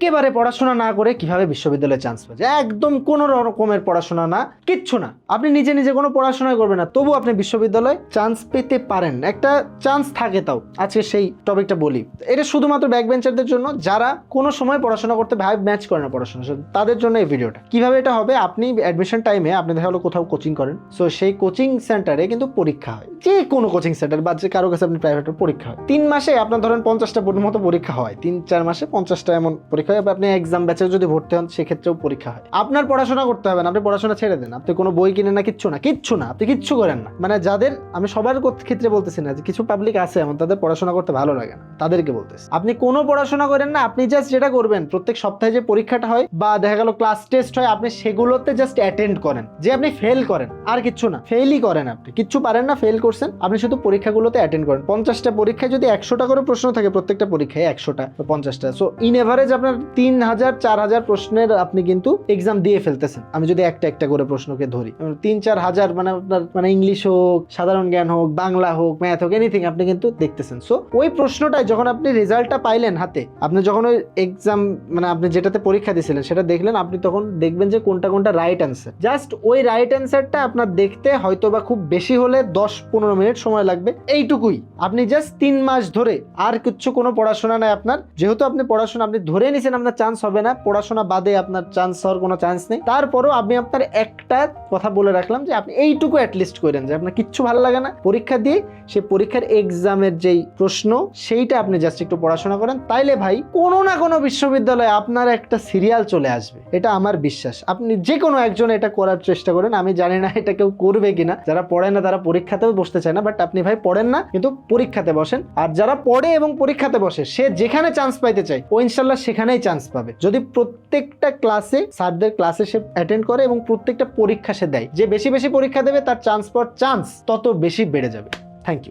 একেবারে পড়াশোনা না করে কীভাবে বিশ্ববিদ্যালয়ে চান্স পাচ্ছে একদম কোনো রকমের পড়াশোনা না, কিচ্ছু না। আপনি নিজে নিজে কোনো পড়াশোনা করবেন না। তবু আপনি বিশ্ববিদ্যালয়ে চান্স পেতে পারেন। একটা চান্স থাকে তাও। আজকে সেই টপিকটা বলি। এটা শুধুমাত্র ব্যাক বেঞ্চারদের জন্য। যারা কোনো সময় পড়াশোনা করতে ভাই ম্যাচ করে না পড়াশোনার তাদের জন্য এই ভিডিওটা কীভাবে এটা হবে? আপনি অ্যাডমিশন টাইমে আপনি দেখা হলো কোথাও কোচিং করেন। সো সেই কোচিং সেন্টারে কিন্তু পরীক্ষা হয়। যে কোনো কোচিং সেন্টার বা যে কারও কাছে আপনি প্রাইভেটের পরীক্ষা হয়। তিন মাসে আপনার ধরেন পঞ্চাশটা মতো পরীক্ষা হয়। তিন, চার মাসে পঞ্চাশটা এমন পরীক্ষা হয় বা আপনি এক্সাম ব্যাচে যদি ভর্তি হন, সেক্ষেত্রেও পরীক্ষা হয়। আপনার পড়াশোনা করতে হবে না, আপনি পড়াশোনা ছেড়ে দেন। আপনি কোনো বই কিনে না, কিচ্ছু না কিচ্ছু না, আপনি কিচ্ছু করেন না। মানে যাদের, আমি সবার ক্ষেত্রে বলতেছি না যে কিছু পাবলিক আছে এমন, তাদের পড়াশোনা করতে ভালো লাগে না। তাদেরকে বলতেছি। আপনি কোনো পড়াশোনা করেন না, আপনি জাস্ট যেটা করবেন, প্রত্যেক সপ্তাহে যে পরীক্ষাটা হয় বা দেখা গেল ক্লাস টেস্ট হয়, আপনি সেগুলোতে জাস্ট অ্যাটেন্ড করেন। যে আপনি ফেল করেন, আর কিচ্ছু না। ফেলই করেন আপনি। কিচ্ছু পারেন না ফেল করছেন, আপনি শুধু পরীক্ষাগুলোতে অ্যাটেন্ড করেন। পঞ্চাশটা পরীক্ষায় যদি একশোটা করে প্রশ্ন থাকে, প্রত্যেকটা পরীক্ষায় একশোটা পঞ্চাশটা। সো ইন এভারেজ আপনার তিন হাজার, চার হাজার প্রশ্নের আপনি কিন্তু এক্সাম দিয়ে ফেলতেছেন। আমি যদি একটা একটা করে প্রশ্নকে ধরি তিন চার হাজার মানে আপনার মানে ইংলিশ হোক, সাধারণ জ্ঞান হোক, বাংলা হোক ম্যাথ হোক এনিথিং আপনি কিন্তু দেখতেছেন। সো ওই প্রশ্নটায় যখন আপনি রেজাল্টটা পাইলেন হাতে, আপনি যখন ওই এক্সাম মানে আপনি যেটাতে পরীক্ষা দিয়েছিলেন, সেটা দেখলেন, আপনি তখন দেখবেন যে কোনটা কোনটা রাইট অ্যান্সার জাস্ট ওই রাইট অ্যান্সারটা আপনার দেখতে হয়তো বা খুব বেশি হলে দশ পনেরো মিনিট সময় লাগবে, এইটুকুই। আপনি জাস্ট তিন মাস ধরে আর কিচ্ছু কোনো পড়াশোনা নাই আপনার। যেহেতু আপনি পড়াশোনা, আপনি ধরে নিছেন আপনার চান্স হবে না, পড়াশোনা বাদে আপনার চান্স হওয়ার কোনো চান্স নেই। তারপরও আমি আপনার একটা কথা বলে রাখলাম যে আপনি এইটুকু অ্যাটলিস্ট করেন, যে আপনার কিচ্ছু ভালো লাগে না। পরীক্ষা দিয়ে সে পরীক্ষার এক্সামের যেই প্রশ্ন, সেইটা আপনি জাস্ট একটু পড়াশোনা করেন। তাইলে ভাই, কোনো না কোনো বিশ্ববিদ্যালয়ে আপনার একটা সিরিয়াল চলে আসবে। এটা আমার বিশ্বাস। আপনি যে কোনো একজন এটা করার চেষ্টা করেন, আমি জানি না এটা কেউ করবে কিনা। যারা পড়ে না, তারা পরীক্ষাতেও বসতে চায় না বাট আপনি ভাই পড়েন না, কিন্তু পরীক্ষাতে বসেন। আর যারা পড়ে এবং পরীক্ষাতে বসে, সে যেখানে চান্স পাইতে চায়, ও ইনশাল্লাহ সেখানেই চান্স পাবে। যদি প্রত্যেকটা ক্লাসে স্যারদের ক্লাসে সে অ্যাটেন্ড করে এবং প্রত্যেকটা পরীক্ষা সে দেয়, যে বেশি বেশি পরীক্ষা দেবে, তার চান্স পাওয়ার চান্স তত বেশি বেড়ে যাবে। Thank you